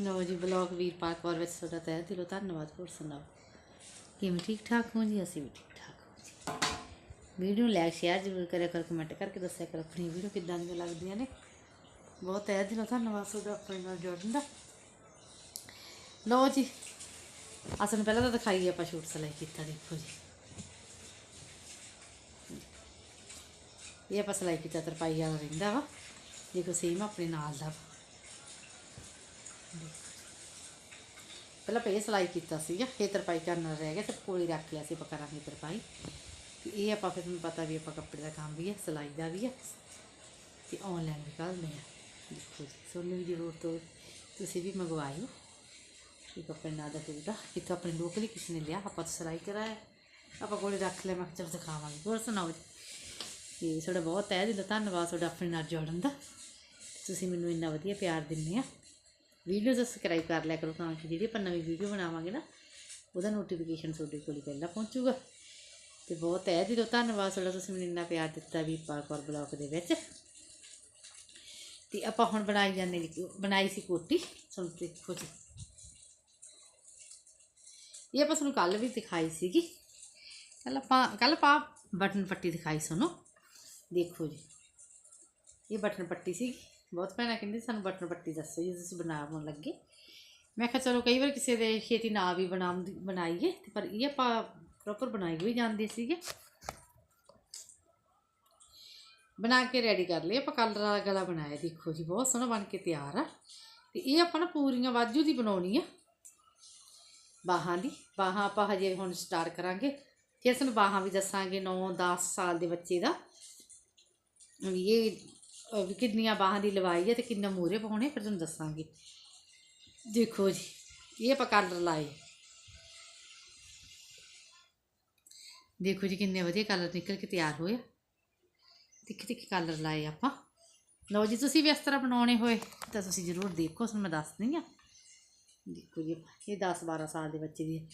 ਲਓ ਜੀ ਬਲੌਗ ਵੀਰ ਪਾਕ ਵਿੱਚ ਤੁਹਾਡਾ ਤਹਿ ਦਿਲੋਂ ਧੰਨਵਾਦ, ਹੋਰ ਸੁਣਾਓ? ਕਿਵੇਂ ਠੀਕ ਠਾਕ ਹੋ ਜੀ? ਅਸੀਂ ਵੀ ਠੀਕ ਠਾਕ ਹੋ ਜੀ। ਵੀਡੀਓ ਲਾਈਕ ਸ਼ੇਅਰ ਜ਼ਰੂਰ ਕਰਿਆ ਕਰੋ ਕਮੈਂਟ ਕਰਕੇ ਦੱਸਿਆ ਕਰੋ ਆਪਣੀ ਵੀਡੀਓ ਕਿੱਦਾਂ ਦੀਆਂ ਲੱਗਦੀਆਂ ਨੇ। ਬਹੁਤ ਤਹਿ ਦਿਲੋਂ ਧੰਨਵਾਦ ਤੁਹਾਡਾ ਆਪਣੇ ਨਾਲ ਜੁੜਨ ਦਾ। ਲਓ ਜੀ ਅਸਲ ਪਹਿਲਾਂ ਤਾਂ ਦਿਖਾਈਏ ਆਪਾਂ ਸ਼ੂਟ ਸਲਾਈ ਕੀਤਾ, ਦੇਖੋ ਜੀ। ਇਹ ਆਪਾਂ ਸਲਾਈ ਕੀਤਾ, ਤਰਪਾਈ ਵਾਲਾ ਰਹਿੰਦਾ ਵਾ। ਦੇਖੋ ਸੇਮ ਆਪਣੇ ਨਾਲ ਦਾ ਵਾ। ਪਹਿਲਾਂ ਪੇ ਸਲਾਈ ਕੀਤਾ ਸੀਗਾ, ਫੇਰ ਤਰਪਾਈ ਕਰਨਾ ਰਹਿ ਗਿਆ ਤੇ ਕੋਲੇ ਰੱਖ ਲਿਆ ਸੀ ਆਪਾਂ ਕਰਾਂਗੇ ਤਰਪਾਈ। ਤੇ ਇਹ ਆਪਾਂ ਫਿਰ ਤੁਹਾਨੂੰ ਪਤਾ ਵੀ ਆਪਾਂ ਕੱਪੜੇ ਦਾ ਕੰਮ ਵੀ ਹੈ ਸਲਾਈ ਦਾ ਵੀ ਹੈ ਤੇ ਆਨਲਾਈਨ ਵੀ ਕਰਦੇ ਆ। ਦੇਖੋ ਜੀ, ਤੁਹਾਨੂੰ ਵੀ ਜ਼ਰੂਰਤ ਹੋਵੇ ਤੁਸੀਂ ਵੀ ਮੰਗਵਾਇਓ। ਇਹ ਕੱਪੜੇ ਨਾਲ ਦਾ ਟੂਟਾ ਇੱਥੋਂ ਆਪਣੇ ਲੋਕਲ ਹੀ ਕਿਸੇ ਨੇ ਲਿਆ, ਆਪਾਂ ਤਾਂ ਸਲਾਈ ਕਰਾਇਆ। ਆਪਾਂ ਕੋਲੇ ਰੱਖ ਲਿਆ, ਮੈਂ ਕਿਹਾ ਚਲ ਦਿਖਾਵਾਂਗੇ, ਹੋਰ ਸੁਣਾਓ ਜੀ। ਤੁਹਾਡਾ ਬਹੁਤ ਤਹਿ ਦਿਲੋਂ ਧੰਨਵਾਦ ਤੁਹਾਡਾ ਆਪਣੇ ਨਾਲ ਜੋੜਨ ਦਾ। ਤੁਸੀਂ ਮੈਨੂੰ ਇੰਨਾ ਵਧੀਆ ਪਿਆਰ ਦਿੰਦੇ ਆ। ਵੀਡੀਓ ਸਬਸਕ੍ਰਾਈਬ ਕਰ ਲਿਆ ਕਰੋ ਤਾਂ ਕਿ ਜਿਹੜੀ ਆਪਾਂ ਨਵੀਂ ਵੀਡੀਓ ਬਣਾਵਾਂਗੇ ਨਾ, ਉਹਦਾ ਨੋਟੀਫਿਕੇਸ਼ਨ ਤੁਹਾਡੇ ਕੋਲ ਪਹਿਲਾਂ ਪਹੁੰਚੂਗਾ। ਤੇ ਬਹੁਤ ਤਹਿ ਦਿਲੋਂ ਧੰਨਵਾਦ ਤੁਹਾਡਾ, ਤੁਸੀਂ ਮੈਨੂੰ ਇੰਨਾ ਪਿਆਰ ਦਿੱਤਾ ਵੀ ਪਾਰਕੌਰ ਬਲੌਕ ਦੇ ਵਿੱਚ। ਤੇ ਆਪਾਂ ਹੁਣ ਬਣਾਈ ਜਾਂਦੇ ਬਣਾਈ ਸੀ ਕੋਟੀ ਤੁਹਾਨੂੰ ਦੇਖੋ ਜੀ। ਇਹ ਆਪਾਂ ਤੁਹਾਨੂੰ ਕੱਲ ਵੀ ਦਿਖਾਈ ਸੀਗੀ। ਕੱਲ ਆਪਾਂ ਕੱਲ ਪਾ ਬਟਨ ਪੱਟੀ ਦਿਖਾਈ ਸੁਣੋ ਦੇਖੋ ਜੀ, ਇਹ ਬਟਨ ਪੱਟੀ ਸੀਗੀ। ਬਹੁਤ ਭੈਣਾਂ ਕਹਿੰਦੀ ਸਾਨੂੰ ਬਟਨ ਪੱਟੀ ਦੱਸੋ ਜੀ, ਤੁਸੀਂ ਬਣਾਉਣ ਲੱਗੇ। ਮੈਂ ਕਿਹਾ ਚਲੋ ਕਈ ਵਾਰ ਕਿਸੇ ਦੇ ਛੇਤੀ ਨਾ ਵੀ ਬਣਾਉਂਦੀ ਬਣਾਈਏ, ਤੇ ਪਰ ਇਹ ਆਪਾਂ ਪ੍ਰੋਪਰ ਬਣਾਈ ਵੀ ਜਾਂਦੀ ਸੀਗੇ। ਬਣਾ ਕੇ ਰੈਡੀ ਕਰ ਲਈ ਆਪਾਂ ਕਲਰ ਵਾਲਾ ਗਲਾ ਬਣਾਇਆ, ਦੇਖੋ ਜੀ, ਬਹੁਤ ਸੋਹਣਾ ਬਣ ਕੇ ਤਿਆਰ ਆ। ਤੇ ਇਹ ਆਪਾਂ ਨਾ ਪੂਰੀਆਂ ਵਾਜੂ ਦੀ ਬਣਾਉਣੀ ਆ, ਬਾਹਾਂ ਦੀ। ਬਾਹਾਂ ਆਪਾਂ ਹਜੇ ਹੁਣ ਸਟਾਰਟ ਕਰਾਂਗੇ। ਫਿਰ ਸਾਨੂੰ ਬਾਹਾਂ ਵੀ ਦੱਸਾਂਗੇ 9-10 ਸਾਲ ਦੇ ਬੱਚੇ ਦਾ। ਵੀ ਇਹ ਕਿੰਨੀਆਂ ਬਾਹਾਂ ਦੀ ਲਵਾਈ ਹੈ ਤੇ ਕਿੰਨਾ ਮੂਰੇ ਪਾਉਣੇ, ਫਿਰ ਤੁਹਾਨੂੰ ਦੱਸਾਂਗੀ। ਦੇਖੋ ਜੀ, ਇਹ ਆਪਾਂ ਕਲਰ ਲਾਏ। ਦੇਖੋ ਜੀ ਕਿੰਨੇ ਵਧੀਆ ਕਲਰ ਨਿਕਲ ਕੇ ਤਿਆਰ ਹੋਏ ਆ। ਤਿੱਖੇ ਤਿੱਖੇ ਕਲਰ ਲਾਏ ਆਪਾਂ। ਲਓ ਜੀ, ਤੁਸੀਂ ਵੀ ਇਸ ਤਰ੍ਹਾਂ ਬਣਾਉਣੇ ਹੋਏ, ਤਾਂ ਤੁਸੀਂ ਜ਼ਰੂਰ ਦੇਖੋ, ਤੁਹਾਨੂੰ ਮੈਂ ਦੱਸਦੀ ਆ ਦੇਖੋ ਜੀ, ਇਹ 10 12 ਸਾਲ ਦੇ ਬੱਚੇ ਦੀ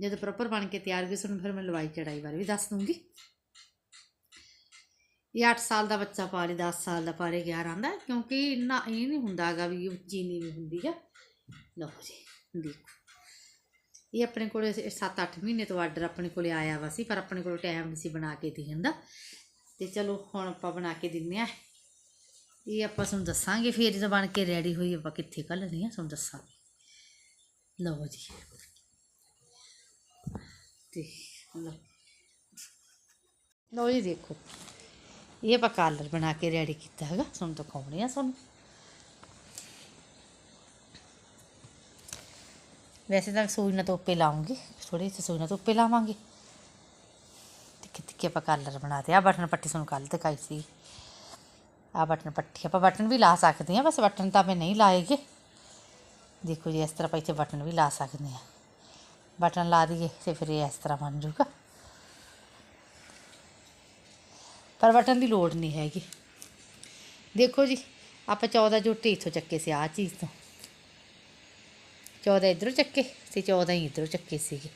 ਜਦੋਂ ਪ੍ਰੋਪਰ ਬਣ ਕੇ ਤਿਆਰ ਹੋਈ ਤੁਹਾਨੂੰ ਫਿਰ ਮੈਂ ਲਵਾਈ ਚੜਾਈ ਬਾਰੇ ਵੀ ਦੱਸ ਦੂੰਗੀ। ਇਹ 8 ਸਾਲ ਦਾ ਬੱਚਾ ਪਾ ਲੇ 10 ਸਾਲ ਦਾ ਪਾ ਲੇ 11 ਦਾ, ਕਿਉਂਕਿ ਇੰਨਾ ਇਹ ਨਹੀਂ ਹੁੰਦਾ ਹੈਗਾ ਵੀ ਉੱਚੀ ਨਹੀਂ ਹੁੰਦੀ ਆ। ਲਓ ਜੀ, ਦੇਖੋ। ਇਹ ਆਪਣੇ ਕੋਲੇ 7-8 ਮਹੀਨੇ ਤੋਂ ਆਰਡਰ ਆਪਣੇ ਕੋਲੇ ਆਇਆ ਵਾ ਸੀ, ਪਰ ਆਪਣੇ ਕੋਲ ਟਾਈਮ ਨਹੀਂ ਸੀ ਬਣਾ ਕੇ ਦੇਣ ਦਾ। ਤੇ ਚਲੋ ਹੁਣ ਆਪਾਂ ਬਣਾ ਕੇ ਦਿੰਨੇ ਆ। ਇਹ ਆਪਾਂ ਤੁਹਾਨੂੰ ਦੱਸਾਂਗੇ, ਫਿਰ ਜਦੋਂ ਬਣ ਕੇ ਰੈਡੀ ਹੋਈ ਆਪਾਂ ਕਿੱਥੇ ਘੱਲਣੀ ਆ, ਤੁਹਾਨੂੰ ਦੱਸਾਂਗੇ। ਲਓ ਜੀ। ਤੇ ਲਓ। ਲਓ ਜੀ, ਦੇਖੋ। ਇਹ ਆਪਾਂ ਕਲਰ ਬਣਾ ਕੇ ਰੈਡੀ ਕੀਤਾ ਹੈਗਾ। ਤੁਹਾਨੂੰ ਦਿਖਾਉਣੇ ਆ ਤੁਹਾਨੂੰ। ਵੈਸੇ ਤਾਂ ਸੂਈ ਨਾਲ ਤੋਪੇ ਲਾਉਂਗੇ। ਥੋੜੀ ਜਿਹੀ ਸੂਈ ਨਾਲ ਤੋਪੇ ਲਾਵਾਂਗੇ। ਤਿੱਖੇ ਤਿੱਖੇ ਆਪਾਂ ਕਲਰ ਬਣਾਤੇ ਆ ਬਟਨ ਪੱਟੀ ਤੁਹਾਨੂੰ ਕੱਲ ਦਿਖਾਈ ਸੀ। ਆ ਬਟਨ ਪੱਟੀ ਆਪਾਂ ਬਟਨ ਵੀ ਲਾ ਸਕਦੇ ਆ। ਬਸ ਬਟਨ ਤਾਂ ਮੈਂ ਨਹੀਂ ਲਾਏਗੇ। ਦੇਖੋ ਜੀ, ਇਸ ਤਰ੍ਹਾਂ ਆਪਾਂ ਇੱਥੇ ਬਟਨ ਵੀ ਲਾ ਸਕਦੇ ਆ। ਬਟਨ ਲਾ ਦਈਏ ਤੇ ਫਿਰ ਇਹ ਇਸ ਤਰ੍ਹਾਂ ਬਣ ਜਾਊਗਾ। ਪਰ ਬਟਨ ਦੀ ਲੋੜ ਨਹੀਂ ਹੈਗੀ। ਦੇਖੋ ਜੀ, ਆਪਾਂ 14 ਜੋਟੇ ਇੱਥੋਂ ਚੱਕੇ ਸੀ, ਆਹ ਚੀਜ਼ ਤੋਂ। 14 ਇਧਰੋਂ ਚੱਕੇ ਤੇ 14 ਹੀ ਇਧਰੋਂ ਚੱਕੇ ਸੀਗੇ।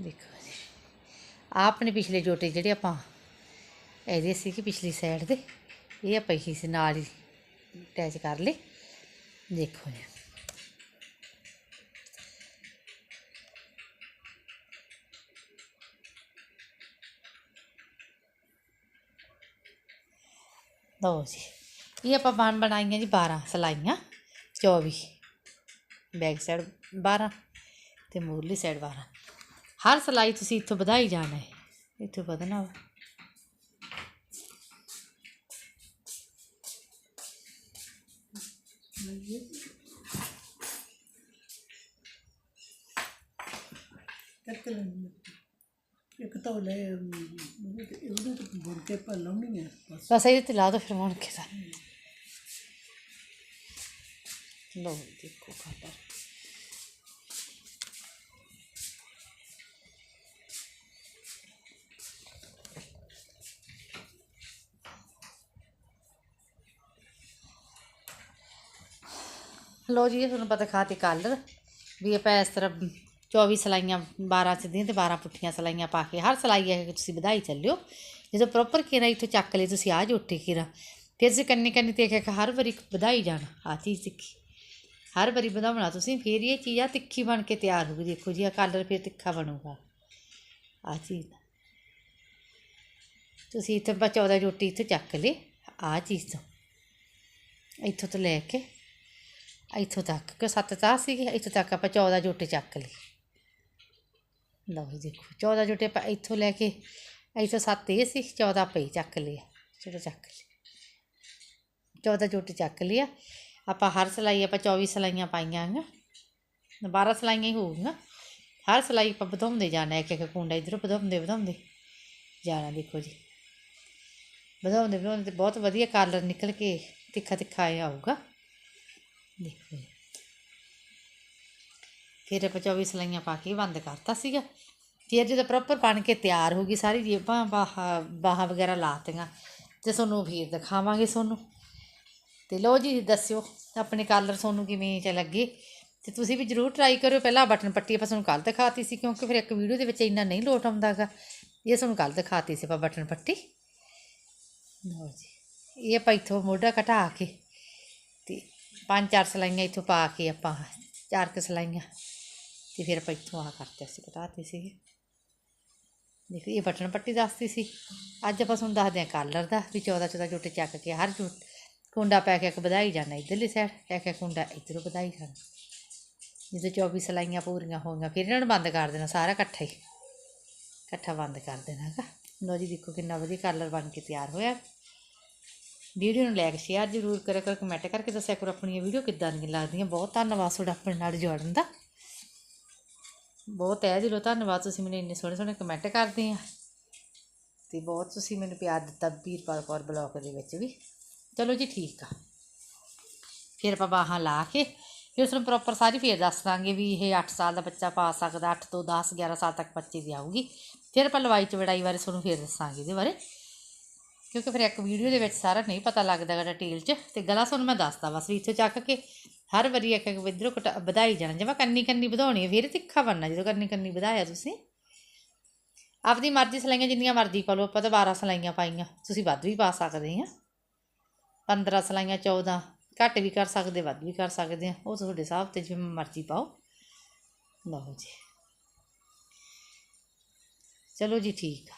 ਦੇਖੋ ਜੀ, ਆਹ ਆਪਣੇ ਪਿਛਲੇ ਜੋਟੇ ਜਿਹੜੇ ਆਪਾਂ, ਇਹਦੇ ਸੀ ਕਿ ਪਿਛਲੀ ਸਾਈਡ ਦੇ, ਇਹ ਆਪਾਂ ਹੀ ਸੀ, ਨਾਲ ਹੀ ਅਟੈਚ ਕਰ ਲਏ। ਦੇਖੋ ਜੀ। ਲਓ ਜੀ। ਇਹ ਆਪਾਂ ਬਣ ਬਣਾਈਆਂ ਜੀ 12 ਸਲਾਈਆਂ 24 ਬੈਕ ਸਾਈਡ 12 ਤੇ ਮੂਰਲੀ ਸਾਈਡ 12 ਹਰ ਸਲਾਈ ਤੁਸੀਂ ਇੱਥੋਂ ਵਧਾਈ ਜਾਣਾ ਹੈ। ਇੱਥੋਂ ਵਧਣਾ ਵਾ। ਇੱਕ ਲੈਣੀ ਇੱਕ ਤਾਂ ਲੈ ਉਹਦੇ ਤੇ ਬੁਣ ਕੇ ਪਾ ਲਾਉਣੀ ਹੈ ਬਸ। ਬਸ ਇਹਦੇ ਤੇ ਲਾ ਦੋ ਫਿਰ ਮੁੜ ਕੇ ਤਾਂ। ਲਓ ਦੇਖੋ ਕਲਰ ਲੋ ਜੀ, ਇਹ ਤੁਹਾਨੂੰ ਪਤਾ ਖਾਤੀ ਕਲਰ ਵੀ ਆਪਾਂ ਇਸ ਤਰ੍ਹਾਂ 24 ਸਲਾਈਆਂ 12 ਸਿੱਧੀਆਂ ਤੇ 12 ਪੁੱਠੀਆਂ ਸਲਾਈਆਂ ਪਾ ਕੇ, ਹਰ ਸਲਾਈ ਹੈ ਤੁਸੀਂ ਵਧਾਈ ਚੱਲਿਓ। ਜਦੋਂ ਪ੍ਰੋਪਰ ਕੇਰਾ ਇੱਥੋਂ ਚੱਕ ਲਈ ਤੁਸੀਂ ਆ ਜੋਟੀ ਕੇਰਾ ਫਿਰ ਤੁਸੀਂ ਕੰਨੀ ਕੰਨੀ ਤੇ ਇੱਕ ਹਰ ਵਾਰੀ ਵਧਾਈ ਜਾਣਾ ਆ ਚੀਜ਼ ਸਿੱਖੀ। ਹਰ ਵਾਰੀ ਵਧਾਉਣਾ ਤੁਸੀਂ, ਫਿਰ ਇਹ ਚੀਜ਼ ਆ ਤਿੱਖੀ ਬਣ ਕੇ ਤਿਆਰ ਹੋਊਗੀ ਦੇਖੋ ਜੀ ਆ ਕਲਰ ਫਿਰ ਤਿੱਖਾ ਬਣੂਗਾ। ਆ ਚੀਜ਼। ਤੁਸੀਂ ਇੱਥੇ ਆਪਾਂ 14 ਜੋਟੀ ਇੱਥੇ ਚੱਕ ਲਈ ਆ ਚੀਜ਼। ਤੋਂ ਇੱਥੋਂ ਤੋਂ ਲੈ ਕੇ, ਇੱਥੋਂ ਤੱਕ ਕਿ ਸੱਤ ਤਾਂ ਸੀਗੇ, ਇੱਥੋਂ ਤੱਕ ਆਪਾਂ 14 ਜੋਟੇ ਚੱਕ ਲਈ। ਲਓ ਜੀ ਦੇਖੋ 14 ਜੋਟੇ ਆਪਾਂ ਇੱਥੋਂ ਲੈ ਕੇ, ਇੱਥੋਂ ਸੱਤ ਇਹ ਸੀ 14 ਪਈ ਚੱਕ ਲਿਆ ਚਲੋ ਚੱਕ ਲਿਆ 14 ਜੋਟੇ ਚੱਕ ਲਿਆ, ਆਪਾਂ ਹਰ ਸਲਾਈ, ਆਪਾਂ 24 ਸਲਾਈਆਂ ਪਾਈਆਂ ਹੈਗੀਆਂ 12 ਸਲਾਈਆਂ ਹੀ ਹੋਊਗੀਆਂ। ਹਰ ਸਲਾਈ ਆਪਾਂ ਵਧਾਉਂਦੇ ਜਾਣਾ, ਇੱਕ ਇੱਕ ਕੁੰਡਾ ਇਧਰੋਂ ਵਧਾਉਂਦੇ ਵਧਾਉਂਦੇ ਜਾਣਾ, ਦੇਖੋ ਜੀ। ਵਧਾਉਂਦੇ ਵਧਾਉਂਦੇ ਤੇ ਬਹੁਤ ਵਧੀਆ ਕਲਰ ਨਿਕਲ ਕੇ ਤਿੱਖਾ ਤਿੱਖਾ ਆਇਆ ਆਊਗਾ ਦੇਖੋ ਜੀ। ਫਿਰ ਆਪਾਂ 24 ਸਲਾਈਆਂ ਪਾ ਕੇ ਬੰਦ ਕਰਤਾ ਸੀਗਾ। ਫਿਰ ਜਦੋਂ ਪ੍ਰੋਪਰ ਬਣ ਕੇ ਤਿਆਰ ਹੋ ਗਈ ਸਾਰੀ ਜੇਬਾਂ, ਬਾਹ, ਬਾਹਾਂ ਵਗੈਰਾ ਲਾਤੀਆਂ ਤੇ ਤੁਹਾਨੂੰ ਫਿਰ ਦਿਖਾਵਾਂਗੇ ਤੁਹਾਨੂੰ ਤੇ ਲੋ ਜੀ, ਦੱਸਿਓ ਆਪਣੇ ਕਾਲਰ ਤੁਹਾਨੂੰ ਕਿਵੇਂ ਚ ਲੱਗੇ। ਤੇ ਤੁਸੀਂ ਵੀ ਜਰੂਰ ਟਰਾਈ ਕਰਿਓ। ਪਹਿਲਾਂ ਬਟਨ ਪੱਟੀ ਆਪਾਂ ਤੁਹਾਨੂੰ ਕੱਲ ਦਿਖਾਤੀ ਸੀ, ਕਿਉਂਕਿ ਫਿਰ ਇੱਕ ਵੀਡੀਓ ਦੇ ਵਿੱਚ ਇੰਨਾ ਨਹੀਂ ਲੋਟ ਆਉਂਦਾਗਾ ਇਹ ਤੁਹਾਨੂੰ ਕੱਲ ਦਿਖਾਤੀ ਸੀ ਆਪਾਂ ਬਟਨ ਪੱਟੀ। ਲਓ ਜੀ, ਇਹ ਆਪਾਂ ਇੱਥੋਂ ਮੋਢਾ ਘਟਾ ਕੇ ਤੇ ਪੰਜ ਚਾਰ ਸਲਾਈਆਂ ਇੱਥੋਂ ਪਾ ਕੇ ਆਪਾਂ, ਚਾਰ ਕੁ ਸਲਾਈਆਂ। ਤੇ ਫਿਰ ਆਪਾਂ ਇੱਥੋਂ ਆ ਕਰਤੇ ਸੀ ਘਟਾਤੇ ਸੀਗੇ। ਦੇਖੋ, ਇਹ ਬਟਨ ਪੱਟੀ ਦੱਸਦੀ ਸੀ। ਅੱਜ ਆਪਾਂ ਤੁਹਾਨੂੰ ਦੱਸਦੇ ਹਾਂ ਕਾਲਰ ਦਾ, ਵੀ 14 14 ਜੋਟੇ ਚੱਕ ਕੇ ਹਰ ਜੋਟ, ਕੁੰਡਾ ਪੈ ਕੇ ਇੱਕ ਵਧਾਈ ਜਾਣਾ ਇਧਰਲੀ ਸਾਈਡ ਇੱਕ ਇੱਕ ਕੁੰਡਾ ਇਧਰੋਂ ਵਧਾਈ ਜਾਣਾ ਜਦੋਂ 24 ਸਲਾਈਆਂ ਪੂਰੀਆਂ ਹੋ ਗਈਆਂ, ਫਿਰ ਇਹਨਾਂ ਨੂੰ ਬੰਦ ਕਰ ਦੇਣਾ ਸਾਰਾ ਇਕੱਠਾ ਹੀ। ਇਕੱਠਾ ਬੰਦ ਕਰ ਦੇਣਾ ਹੈਗਾ। ਲਓ ਜੀ, ਦੇਖੋ ਕਿੰਨਾ ਵਧੀਆ ਕਲਰ ਬਣ ਕੇ ਤਿਆਰ ਹੋਇਆ। ਵੀਡੀਓ ਨੂੰ ਲਾਈਕ ਸ਼ੇਅਰ ਜ਼ਰੂਰ ਕਰਿਆ ਕਰੋ ਕਮੈਂਟ ਕਰਕੇ ਦੱਸਿਆ ਕਰੋ ਆਪਣੀਆਂ ਵੀਡੀਓ ਕਿੱਦਾਂ ਦੀਆਂ ਲੱਗਦੀਆਂ। ਬਹੁਤ ਧੰਨਵਾਦ ਤੁਹਾਡਾ ਆਪਣੇ ਨਾਲ ਜੁੜਨ ਦਾ। ਬਹੁਤ ਹੈ ਦਿਲੋਂ ਧੰਨਵਾਦ ਤੁਸੀਂ ਮੈਨੂੰ ਇੰਨੇ ਸੋਹਣੇ ਸੋਹਣੇ ਕਮੈਂਟ ਕਰਦੇ ਆ। ਤੇ ਬਹੁਤ ਤੁਸੀਂ ਮੈਨੂੰ ਪਿਆਰ ਦਿੱਤਾ ਵੀਰਪਾਲ ਕੌਰ ਬਲੌਗ ਦੇ ਵਿੱਚ ਵੀ। ਚਲੋ ਜੀ ਠੀਕ ਆ। ਫਿਰ ਆਪਾਂ ਬਾਹਾਂ ਲਾ ਕੇ ਫਿਰ ਉਸ ਨੂੰ ਪ੍ਰੋਪਰ ਸਾਰੀ ਫੇਰ ਦੱਸ ਦਾਂਗੇ ਵੀ ਇਹ 8 ਸਾਲ ਦਾ ਬੱਚਾ ਪਾ ਸਕਦਾ 8 ਤੋਂ 10 11 ਸਾਲ ਤੱਕ ਬੱਚੇ ਦੀ ਆਊਗੀ। ਫਿਰ ਆਪਾਂ ਲਵਾਈ ਚਵੜਾਈ ਬਾਰੇ ਤੁਹਾਨੂੰ ਫੇਰ ਦੱਸਾਂਗੇ ਇਹਦੇ ਬਾਰੇ। ਕਿਉਂਕਿ ਫਿਰ ਇੱਕ ਵੀਡੀਓ ਦੇ ਵਿੱਚ ਸਾਰਾ ਨਹੀਂ ਪਤਾ ਲੱਗਦਾ ਗਾ ਡਿਟੇਲ 'ਚ, ਤੇ ਗਲਾ ਤੁਹਾਨੂੰ ਮੈਂ ਦੱਸਦਾ ਬਸ ਵੀ ਇੱਥੋਂ ਚੱਕ ਕੇ ਹਰ ਵਾਰੀ ਇੱਕ ਇੱਕ ਇਧਰੋਂ ਕਟਾ, ਵਧਾਈ ਜਾਣਾ, ਜਿਵੇਂ ਕੰਨੀ ਕੰਨੀ ਵਧਾਉਣੀ ਹੈ, ਫਿਰ ਤਿੱਖਾ ਬਣਨਾ, ਜਦੋਂ ਕੰਨੀ ਕੰਨੀ ਵਧਾਇਆ ਤੁਸੀਂ। ਆਪਦੀ ਮਰਜ਼ੀ ਸਲਾਈਆਂ ਜਿੰਨੀਆਂ ਮਰਜ਼ੀ ਪਾ ਲਓ, ਆਪਾਂ ਤਾਂ 12 ਸਲਾਈਆਂ ਪਾਈਆਂ, ਤੁਸੀਂ ਵੱਧ ਵੀ ਪਾ ਸਕਦੇ ਆ। 15 ਸਲਾਈਆਂ 14 ਘੱਟ ਵੀ ਕਰ ਸਕਦੇ, ਵੱਧ ਵੀ ਕਰ ਸਕਦੇ ਆ, ਉਹ ਤੁਹਾਡੇ ਹਿਸਾਬ ਤੇ ਜਿਵੇਂ ਮਰਜ਼ੀ ਪਾਓ। ਲਓ ਜੀ। ਚਲੋ ਜੀ, ਠੀਕ ਆ।